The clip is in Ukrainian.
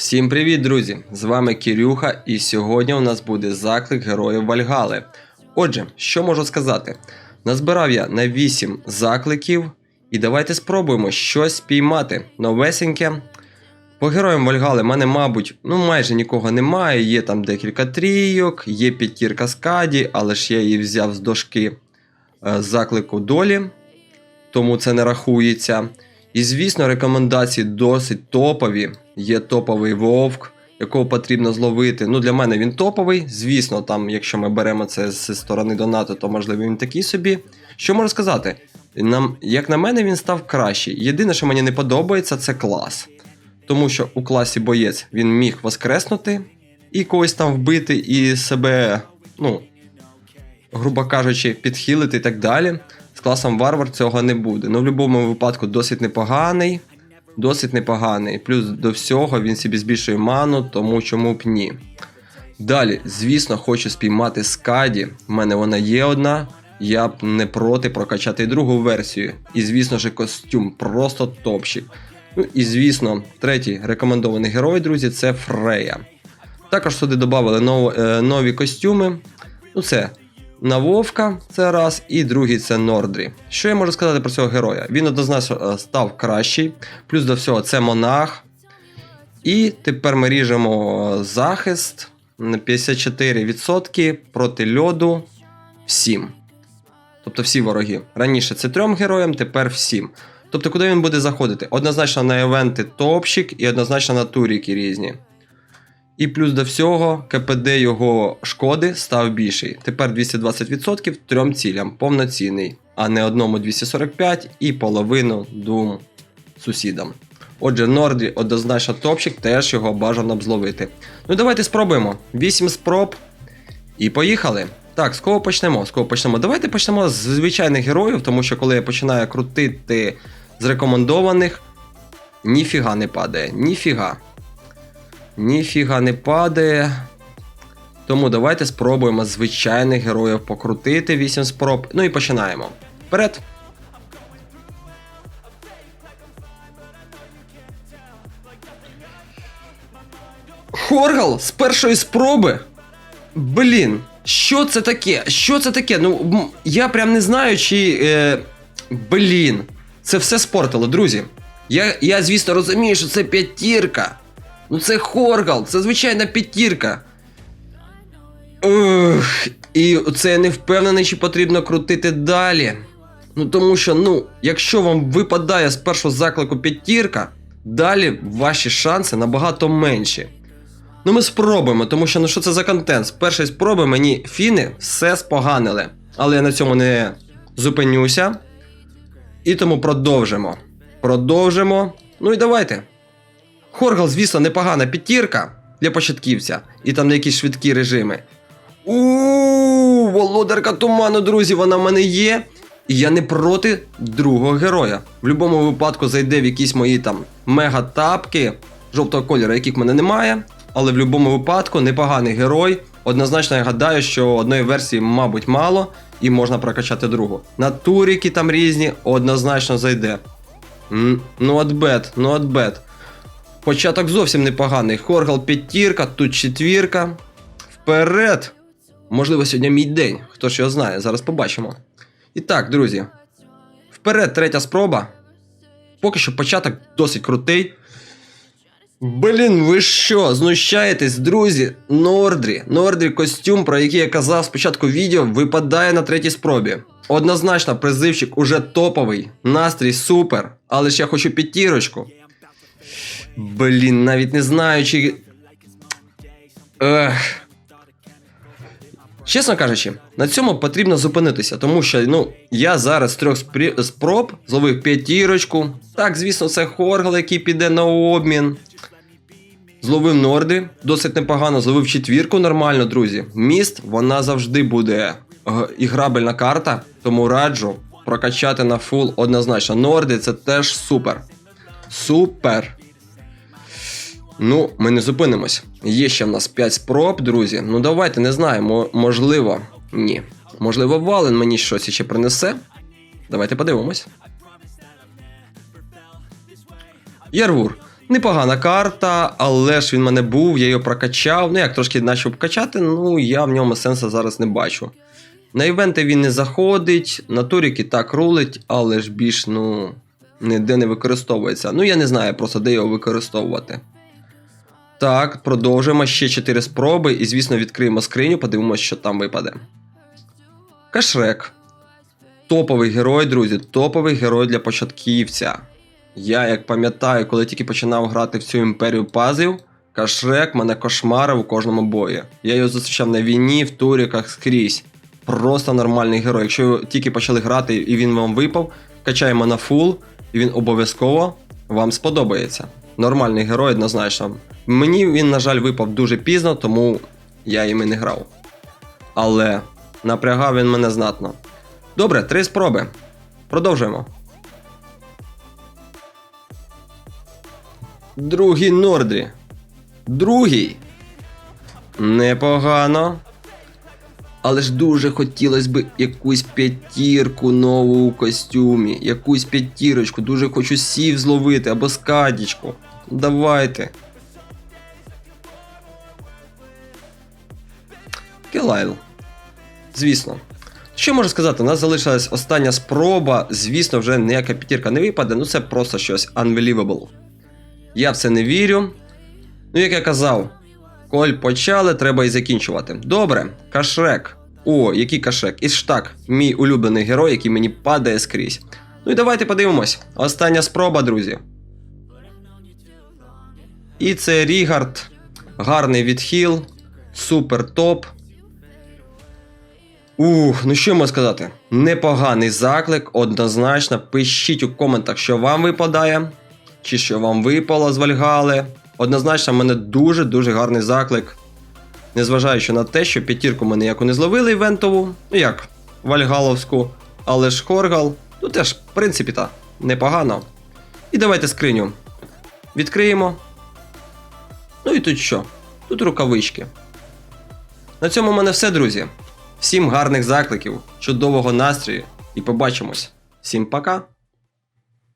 Всім привіт, друзі! З вами Кирюха, і сьогодні у нас буде заклик героїв Вальгали. Отже, що можу сказати? Назбирав я на 8 закликів, і давайте спробуємо щось піймати новесеньке. По героям Вальгали в мене, мабуть, ну майже нікого немає. Є там декілька трійок, є п'ятірка скаді, але ж я її взяв з дошки е, заклику долі, тому це не рахується. І звісно, рекомендації досить топові. Є топовий вовк, якого потрібно зловити. Ну, для мене він топовий. Звісно, там, якщо ми беремо це зі сторони донату, то можливо він такий собі. Що можу сказати? Нам, як на мене, він став кращий. Єдине, що мені не подобається, це клас. Тому що у класі боєць він міг воскреснути і когось там вбити, і себе, ну, грубо кажучи, підхилити і так далі. З класом варвар цього не буде. Ну, в будь-якому випадку досить непоганий. Досить непоганий. Плюс до всього він собі збільшує ману, тому чому б ні. Далі, звісно, хочу спіймати скаді. У мене вона є одна. Я б не проти прокачати другу версію. І, звісно ж, костюм просто топчик. Ну і звісно, третій рекомендований герой, друзі, це Фрея. Також сюди додали е, нові костюми. Ну, це на Вовка, це раз, і другий це Нордрі. Що я можу сказати про цього героя? Він однозначно е, став кращий, плюс до всього це монах. І тепер ми ріжемо захист на 54% проти льоду всім. Тобто всі вороги. Раніше це трьом героям, тепер всім. Тобто, куди він буде заходити? Однозначно на івенти топщик і однозначно на туріки різні. І плюс до всього, КПД його шкоди став більший. Тепер 220% трьом цілям, повноцінний, а не одному 245 і половину двом сусідам. Отже, Нордрі однозначно топчик, теж його бажано б зловити. Ну давайте спробуємо. 8 спроб. І поїхали. Так, з кого почнемо? З кого почнемо? Давайте почнемо з звичайних героїв, тому що коли я починаю крутити з рекомендованих, ніфіга не падає. Ніфіга. Ніфіга не падає. Тому давайте спробуємо звичайних героїв покрутити 8 спроб. Ну і починаємо. Вперед! Хоргал з першої спроби. Блін, що це таке? Що це таке? Ну, я прям не знаю, чи. Е, блін, це все спортило, друзі. Я, я, звісно, розумію, що це п'ятірка. Ну це Хоргал, це звичайна п'ятірка. Ух, і це я не впевнений, чи потрібно крутити далі. Ну тому що, ну, якщо вам випадає з першого заклику п'ятірка, далі ваші шанси набагато менші. Ну ми спробуємо, тому що ну що це за контент? З першої спроби мені фіни все споганили. Але я на цьому не зупинюся. І тому продовжимо. Продовжимо. Ну і давайте. Хоргал, звісно, непогана п'ятірка для початківця. І там на якісь швидкі режими. У володарка туману, друзі, вона в мене є. І я не проти другого героя. В будь-якому випадку зайде в якісь мої там мега-тапки жовтого кольору, яких в мене немає. Але в будь-якому випадку непоганий герой. Однозначно, я гадаю, що одної версії, мабуть, мало, і можна прокачати другу. На туріки там різні, однозначно зайде. Ну, от бет, ну от бет. Початок зовсім непоганий. Хоргал п'ятірка, тут четвірка. Вперед! Можливо, сьогодні мій день. Хто ж його знає, зараз побачимо. І так, друзі. Вперед, третя спроба. Поки що початок досить крутий. Блін, ви що, знущаєтесь, друзі? Нордрі. Нордрі костюм, про який я казав спочатку відео, випадає на третій спробі. Однозначно, призивчик уже топовий, настрій супер, але ж я хочу п'ятірочку. Блін, навіть не знаю, чи. Ех. Чесно кажучи, на цьому потрібно зупинитися, тому що ну, я зараз з трьох спроб зловив п'ятірочку. Так, звісно, це Хоргал, який піде на обмін. Зловив Норди, досить непогано, зловив четвірку нормально, друзі. Міст, вона завжди буде е, іграбельна карта, тому раджу прокачати на фул однозначно. Норди це теж супер. Супер. Ну, ми не зупинимось. Є ще в нас 5 спроб, друзі. Ну давайте, не знаю, мо- можливо. Ні. Можливо, Вален мені щось ще принесе. Давайте подивимось. Ярвур. Непогана карта, але ж він мене був, я його прокачав. Ну як трошки почав качати, ну я в ньому сенсу зараз не бачу. На івенти він не заходить, на туріки так рулить, але ж більш, ну, ніде не використовується. Ну я не знаю просто де його використовувати. Так, продовжуємо ще 4 спроби і, звісно, відкриємо скриню, подивимося, що там випаде. Кашрек. Топовий герой, друзі, топовий герой для початківця. Я, як пам'ятаю, коли тільки починав грати в цю імперію пазів, Кашрек мене кошмарив у кожному бої. Я його зустрічав на війні, в туріках скрізь. Просто нормальний герой. Якщо ви тільки почали грати і він вам випав, качаємо на фул, і він обов'язково вам сподобається. Нормальний герой, однозначно. Мені він, на жаль, випав дуже пізно, тому я їм і не грав. Але напрягав він мене знатно. Добре, три спроби. Продовжуємо. Другий Нордрі. Другий. Непогано. Але ж дуже хотілося б якусь п'ятірку нову у костюмі. Якусь п'ятірочку. Дуже хочу сів зловити або скадічку. Давайте. Келайл. Звісно. Що можу сказати? У нас залишилась остання спроба. Звісно, вже ніяка п'ятірка не випаде, ну це просто щось unbelievable. Я в це не вірю. Ну, як я казав, коль почали, треба і закінчувати. Добре, кашрек. О, який кашрек. Іштак, мій улюблений герой, який мені падає скрізь. Ну і давайте подивимось. Остання спроба, друзі. І це Рігард. Гарний відхил. Супер топ. Ух, ну що можу сказати? Непоганий заклик, однозначно. Пишіть у коментах, що вам випадає, чи що вам випало з Вальгали. Однозначно, в мене дуже-дуже гарний заклик. Незважаючи на те, що п'ятірку ми ніяку не зловили івентову, ну як, Вальгаловську, але ж Хоргал, ну теж, в принципі, та непогано. І давайте скриню. Відкриємо. Ну і тут що? Тут рукавички. На цьому в мене все, друзі. Всім гарних закликів, чудового настрою і побачимось. Всім пока!